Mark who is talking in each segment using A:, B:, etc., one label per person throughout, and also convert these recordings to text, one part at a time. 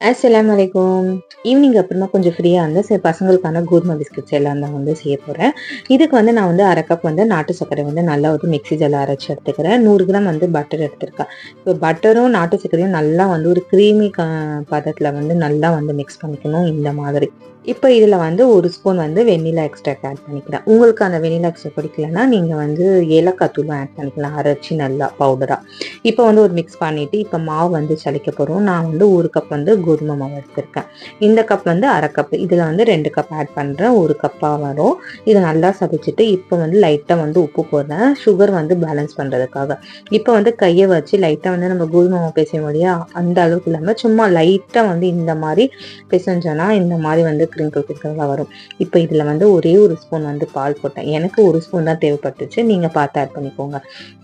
A: அஸ்லாம் அலைக்கும் ஈவினிங் அப்புறமா கொஞ்சம் ஃப்ரீயாக இருந்து சரி பசங்களுக்கான கோதுமை பிஸ்கட்ஸ் எல்லாம் தான் வந்து செய்ய போகிறேன் இதுக்கு வந்து நான் வந்து அரை கப் வந்து நாட்டு சர்க்கரை வந்து நல்லா வந்து மிக்ஸி ஜெல்லாம் அரைச்சி எடுத்துக்கிறேன். நூறு கிராம் வந்து பட்டர் எடுத்திருக்கேன். இப்போ பட்டரும் நாட்டு சர்க்கரையும் நல்லா வந்து ஒரு க்ரீமி க பதத்தில் வந்து நல்லா வந்து மிக்ஸ் பண்ணிக்கணும் இந்த மாதிரி. இப்போ இதில் வந்து ஒரு ஸ்பூன் வந்து வெண்ணிலா எக்ஸ்ட்ராக்ட் ஆட் பண்ணிக்கிறேன். உங்களுக்கு அந்த வெண்ணிலா எக்ஸ்ட்ரா பிடிக்கலன்னா நீங்கள் வந்து ஏலக்காய் தூளும் ஆட் பண்ணிக்கலாம். அரைச்சி நல்லா பவுடராக இப்போ வந்து ஒரு மிக்ஸ் பண்ணிவிட்டு இப்போ மாவு வந்து சளிக்க போகிறோம் நான் வந்து ஒரு கப் வந்து கோதுமை மாவு எடுத்திருக்கேன். இந்த கப் வந்து அரை கப் இதில் வந்து ரெண்டு கப் ஆட் பண்ணுறேன் ஒரு கப்பாக வரும். இதை நல்லா சதைச்சிட்டு இப்போ வந்து லைட்டாக வந்து உப்பு போடுறேன். சுகர் வந்து பேலன்ஸ் பண்ணுறதுக்காக இப்போ வந்து கையை வச்சு லைட்டாக வந்து நம்ம கோதுமை மாவு பேசுவோம் இல்லையா? அந்த அளவுக்கு இல்லாமல் சும்மா லைட்டாக வந்து இந்த மாதிரி பிசைஞ்சோன்னா இந்த மாதிரி வந்து கிரிங்கிள் கிரிங்கிளாக வரும். இப்போ இதில் வந்து ஒரே ஒரு ஸ்பூன் வந்து பால் போட்டேன். எனக்கு ஒரு ஸ்பூன் தான் தேவைப்பட்டுச்சு. நீங்கள் பார்த்து ஆட் பண்ணிக்கோங்க.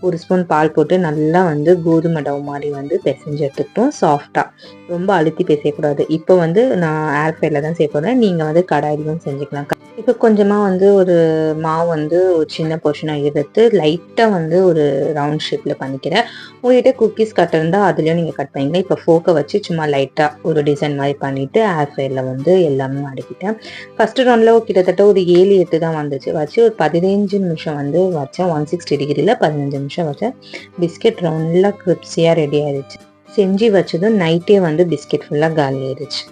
A: ஒரு ஸ்பூன் பால் போட்டு நல்லா வந்து கோதுமை டவ் மாதிரி வந்து பிசைஞ்சு எடுத்துக்கிட்டோம் சாஃப்டாக ரொம்ப அழுத்தி பேசக்கூடாது. இப்போ வந்து நான் ஏர் தான் செய்ய போகிறேன் நீங்கள் வந்து கடாயிலையும் செஞ்சுக்கலாம். இப்போ கொஞ்சமாக வந்து ஒரு மாவு வந்து ஒரு சின்ன போர்ஷனாக எடுத்து லைட்டாக வந்து ஒரு ரவுண்ட் ஷேப்பில் பண்ணிக்கிறேன். உங்கள்கிட்ட குக்கீஸ் கட் இருந்தால் அதுலேயும் நீங்கள் கட் பண்ணிக்கலாம். இப்போ ஃபோக்கை வச்சு சும்மா லைட்டாக ஒரு டிசைன் மாதிரி பண்ணிவிட்டு ஏர் ஃப்ரையில் வந்து எல்லாமே அடுக்கிட்டேன். ஃபஸ்ட்டு ரவுண்டில் கிட்டத்தட்ட ஒரு ஏழு எட்டு தான் வந்துச்சு. வச்சு ஒரு பதினஞ்சு நிமிஷம் வந்து வச்சேன். ஒன் சிக்ஸ்டி டிகிரியில் பதினஞ்சு நிமிஷம் வச்சேன். பிஸ்கெட் ரவுண்டில் கிரிப்ஸியாக ரெடி ஆயிடுச்சு செஞ்சு வச்சதும் நைட்டே வந்து பிஸ்கெட் ஃபுல்லாக காலி ஆயிடுச்சு